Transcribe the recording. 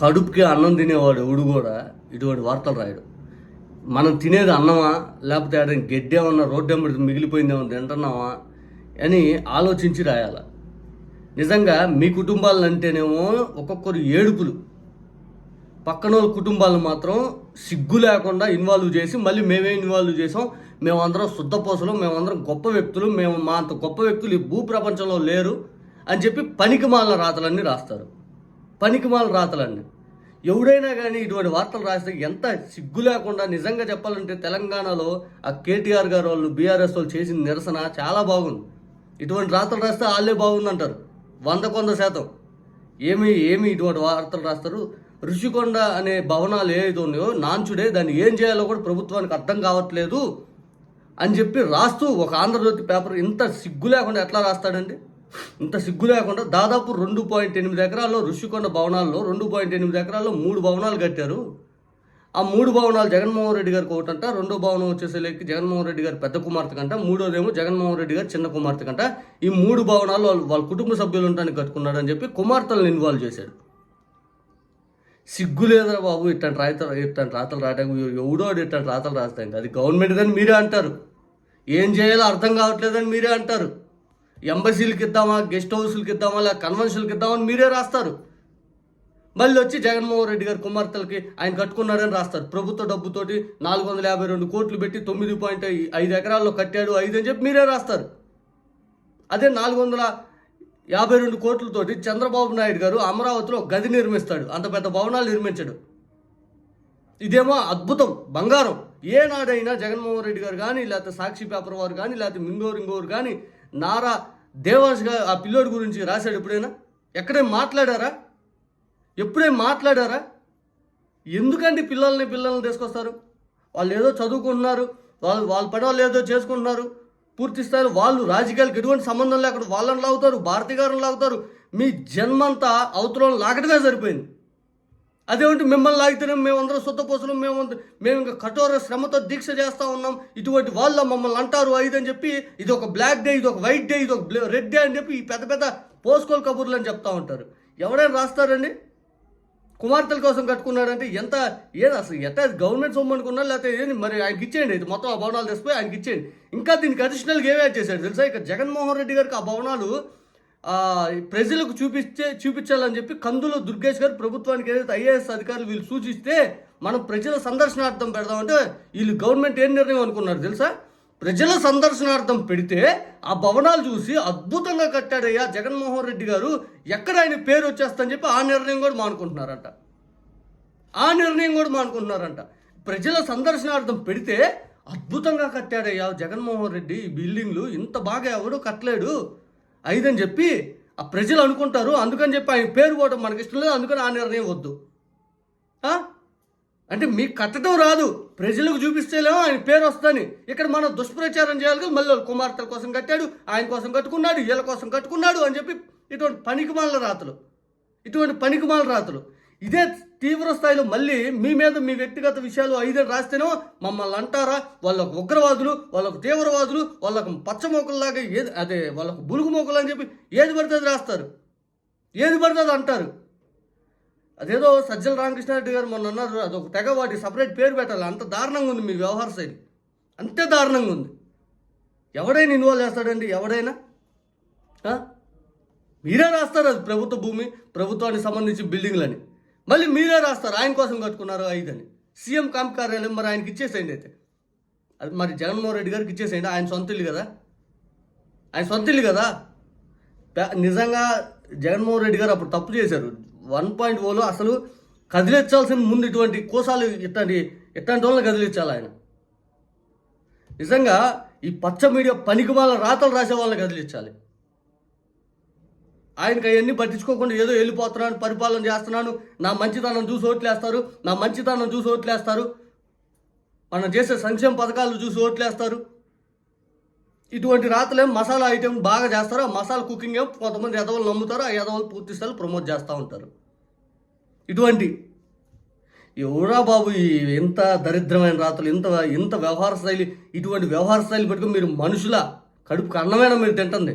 కడుపుకి అన్నం తినేవాడు ఎవడు కూడా ఇటువంటి వార్తలు రాయడు. మనం తినేది అన్నమా లేకపోతే ఏదైనా గడ్డేమన్నా ఏమన్నా రోడ్డు ఎంబడి మిగిలిపోయిందేమో తింటున్నామా అని ఆలోచించి రాయాల. నిజంగా మీ కుటుంబాలు అంటేనేమో ఒక్కొక్కరు ఏడుపులు. పక్కన వాళ్ళ కుటుంబాలను మాత్రం సిగ్గు లేకుండా ఇన్వాల్వ్ చేసి మళ్ళీ మేమే ఇన్వాల్వ్ చేసాం మేమందరం శుద్ధపోసలు మేమందరం గొప్ప వ్యక్తులు మేము మా అంత గొప్ప వ్యక్తులు ఈ భూ ప్రపంచంలో లేరు అని చెప్పి పనికి మాలిన రాతలన్నీ రాస్తారు. పనికిమాల రాతలన్నీ ఎవడైనా కానీ ఇటువంటి వార్తలు రాస్తే ఎంత సిగ్గు లేకుండా నిజంగా చెప్పాలంటే తెలంగాణలో ఆ కేటీఆర్ గారు వాళ్ళు బీఆర్ఎస్ వాళ్ళు చేసిన నిరసన చాలా బాగుంది. ఇటువంటి రాతలు రాస్తే వాళ్ళే బాగుందంటారు. వంద వంద శాతం. ఏమి ఏమి ఇటువంటి వార్తలు రాస్తారు? ఋషికొండ అనే భవనాలు ఏదైతే ఉన్నాయో నాంచుడే దాన్ని ఏం చేయాలో కూడా ప్రభుత్వానికి అర్థం కావట్లేదు అని చెప్పి రాస్తూ ఒక ఆంధ్రజ్యోతి పేపర్ ఇంత సిగ్గు లేకుండా ఎట్లా రాస్తాడండి? ఇంత సిగ్గు లేకుండా దాదాపు రెండు పాయింట్ ఎనిమిది ఎకరాల్లో ఋషికొండ భవనాల్లో రెండు పాయింట్ ఎనిమిది ఎకరాల్లో మూడు భవనాలు కట్టారు. ఆ మూడు భవనాలు జగన్మోహన్ రెడ్డి గారికి ఒకటంట రెండో భవనం వచ్చేసరికి జగన్మోహన్ రెడ్డి గారు పెద్ద కుమార్తె కంట మూడోదేమో జగన్మోహన్ రెడ్డి గారు చిన్న కుమార్తె కంట. ఈ మూడు భవనాలు వాళ్ళు వాళ్ళ కుటుంబ సభ్యులు ఉండడానికి కట్టుకున్నాడని చెప్పి కుమార్తెలను ఇన్వాల్వ్ చేశాడు సిగ్గు లేదురా బాబు ఇట్లాంటి రాయత ఇట్లాంటి రాతలు రాయడానికి ఎవడో ఇట్లాంటి రాతలు రాస్తాం అది గవర్నమెంట్ కానీ మీరే అంటారు. ఏం చేయాలో అర్థం కావట్లేదని మీరే అంటారు. ఎంబసీలకి ఇద్దామా గెస్ట్ హౌస్లకు ఇద్దామా లేదా కన్వెన్షన్లకు ఇద్దామా అని మీరే రాస్తారు. మళ్ళీ వచ్చి జగన్మోహన్ రెడ్డి గారి కుమార్తెలకి ఆయన కట్టుకున్నాడని రాస్తారు. ప్రభుత్వ డబ్బుతోటి నాలుగు వందల యాభై రెండు కోట్లు పెట్టి తొమ్మిది పాయింట్ ఐదు ఎకరాల్లో కట్టాడు ఐదు అని చెప్పి మీరే రాస్తారు. అదే నాలుగు వందల యాభై రెండు కోట్లతోటి చంద్రబాబు నాయుడు గారు అమరావతిలో గది నిర్మిస్తాడు. అంత పెద్ద భవనాలు నిర్మించాడు. ఇదేమో అద్భుతం బంగారం. ఏనాడైనా జగన్మోహన్ రెడ్డి గారు కానీ లేకపోతే సాక్షి పేపర్ వారు కానీ లేకపోతే మింగోరు ఇంగోరు కానీ నారా దేవాస్ గారు ఆ పిల్లోడి గురించి రాశాడు ఎప్పుడైనా? ఎక్కడే మాట్లాడారా? ఎప్పుడే మాట్లాడారా? ఎందుకండి పిల్లల్ని పిల్లల్ని తీసుకొస్తారు? వాళ్ళు ఏదో చదువుకుంటున్నారు వాళ్ళు వాళ్ళ పని వాళ్ళు ఏదో చేసుకుంటున్నారు. పూర్తి స్థాయిలో వాళ్ళు రాజకీయాలకు ఎటువంటి సంబంధం లేకుండా వాళ్ళని లాగుతారు భారతీయ గారిని లాగుతారు. మీ జన్మంతా అవతలను లాగటమే సరిపోయింది. అదేమిటి మిమ్మల్ని లాగితేనే మేమందరం సొత్తపోసలు మేము మేము ఇంకా కఠోర శ్రమతో దీక్ష చేస్తూ ఉన్నాం. ఇటువంటి వాళ్ళ మమ్మల్ని అంటారు ఐదు అని చెప్పి ఇది ఒక బ్లాక్ డే ఇది ఒక వైట్ డే ఇది ఒక రెడ్ డే అని చెప్పి ఈ పెద్ద పెద్ద పోస్కోల్ కబుర్లు అని చెప్తా ఉంటారు. ఎవరైనా రాస్తారండి? కుమార్తెల కోసం కట్టుకున్నాడంటే ఎంత ఏది అసలు ఎంత గవర్నమెంట్ సొమ్ము అనుకున్నా లేకపోతే ఏంది? మరి ఆయనకి ఇచ్చేయండి. ఇది మొత్తం ఆ భవనాలు తెచ్చిపోయి ఆయనకి ఇచ్చేయండి. ఇంకా దీనికి అడిషనల్గా ఏం యాడ్ చేశాడు తెలుసా? ఇక జగన్మోహన్ రెడ్డి గారికి ఆ భవనాలు ప్రజలకు చూపిస్తే చూపించాలని చెప్పి కందులో దుర్గేష్ గారు ప్రభుత్వానికి ఏదైతే ఐఏఎస్ అధికారులు వీళ్ళు సూచిస్తే మనం ప్రజల సందర్శనార్థం పెడదామంటే వీళ్ళు గవర్నమెంట్ ఏం నిర్ణయం అనుకున్నారు తెలుసా? ప్రజల సందర్శనార్థం పెడితే ఆ భవనాలు చూసి అద్భుతంగా కట్టాడయ్యా జగన్మోహన్ రెడ్డి గారు. ఎక్కడ ఆయన పేరు వచ్చేస్తా చెప్పి ఆ నిర్ణయం కూడా మానుకుంటున్నారంట ఆ నిర్ణయం కూడా మానుకుంటున్నారంట ప్రజల సందర్శనార్థం పెడితే అద్భుతంగా కట్టాడయ్యా జగన్మోహన్ రెడ్డి ఈ బిల్డింగ్లు ఇంత బాగా ఎవడు కట్టలేడు. ఐదని చెప్పి ఆ ప్రజలు అనుకుంటారు. అందుకని చెప్పి ఆయన పేరు పోవడం మనకి ఇష్టం లేదు. అందుకని ఆ నిర్ణయం వద్దు. అంటే మీకు కట్టడం రాదు. ప్రజలకు చూపిస్తేలేమో ఆయన పేరు వస్తుందని. ఇక్కడ మనం దుష్ప్రచారం చేయాలి కదా. మళ్ళీ కుమార్తెల కోసం కట్టాడు ఆయన కోసం కట్టుకున్నాడు వీళ్ళ కోసం కట్టుకున్నాడు అని చెప్పి ఇటువంటి పనికిమాల రాతలు. ఇటువంటి పనికిమాల రాతలు. ఇదే తీవ్ర స్థాయిలో మళ్ళీ మీ మీద మీ వ్యక్తిగత విషయాలు ఐదేళ్ళు రాస్తేనో మమ్మల్ని అంటారా? వాళ్ళకు ఉగ్రవాదులు వాళ్ళకు తీవ్రవాదులు వాళ్ళకు పచ్చమోకల్లాగా ఏది అదే వాళ్ళకు బులుగు మోకలు అని చెప్పి ఏది పడితే అది రాస్తారు. ఏది పడితే అది అంటారు. అదేదో సజ్జల రామకృష్ణారెడ్డి గారు మొన్న అన్నారు అదొక తెగ వాటి సపరేట్ పేరు పెట్టాలి. అంత దారుణంగా ఉంది మీ వ్యవహార శైలి. అంతే దారుణంగా ఉంది. ఎవడైనా ఇన్వాల్వ్ చేస్తాడండి? ఎవడైనా? మీరే రాస్తారు అది ప్రభుత్వ భూమి ప్రభుత్వానికి సంబంధించి బిల్డింగ్లని మళ్ళీ మీరే రాస్తారు. ఆయన కోసం కట్టుకున్నారు ఐదని సీఎం క్యాంప్ కార్యాలయం మరి ఆయనకి ఇచ్చేసేయండి అయితే. అది మరి జగన్మోహన్ రెడ్డి గారికి ఇచ్చేసేయండి. ఆయన సొంత ఇల్లు కదా. ఆయన సొంత ఇల్లు కదా. నిజంగా జగన్మోహన్ రెడ్డి గారు అప్పుడు తప్పు చేశారు. వన్ పాయింట్ ఓలో అసలు కదిలించాల్సిన ముందు ఇటువంటి కోసాలు ఇట్లాంటి ఇట్లాంటి వాళ్ళని కదిలించాలి ఆయన. నిజంగా ఈ పచ్చ మీడియా పనికి వాళ్ళ రాతలు రాసే వాళ్ళని కదిలించాలి. ఆయనకి అవన్నీ పట్టించుకోకుండా ఏదో వెళ్ళిపోతున్నాను పరిపాలన చేస్తున్నాను నా మంచితనం చూసి ఓట్లేస్తారు నా మంచితనం చూసి ఓట్లేస్తారు మనం చేసే సంక్షేమ పథకాలు చూసి ఓట్లేస్తారు. ఇటువంటి రాతలేం మసాలా ఐటెం బాగా చేస్తారు ఆ మసాలా కుకింగ్ ఏం కొంతమంది ఎదవలు నమ్ముతారు ఆ ఎదవలు పూర్తి స్థాయిలో ప్రమోట్ చేస్తూ ఉంటారు. ఇటువంటి ఎవరా బాబు ఈ ఇంత దరిద్రమైన రాతలు ఇంత ఇంత వ్యవహార శైలి ఇటువంటి వ్యవహార శైలి పెట్టుకుని మీరు మనుషుల కడుపుకు అన్నమైన మీరు తింటుంది?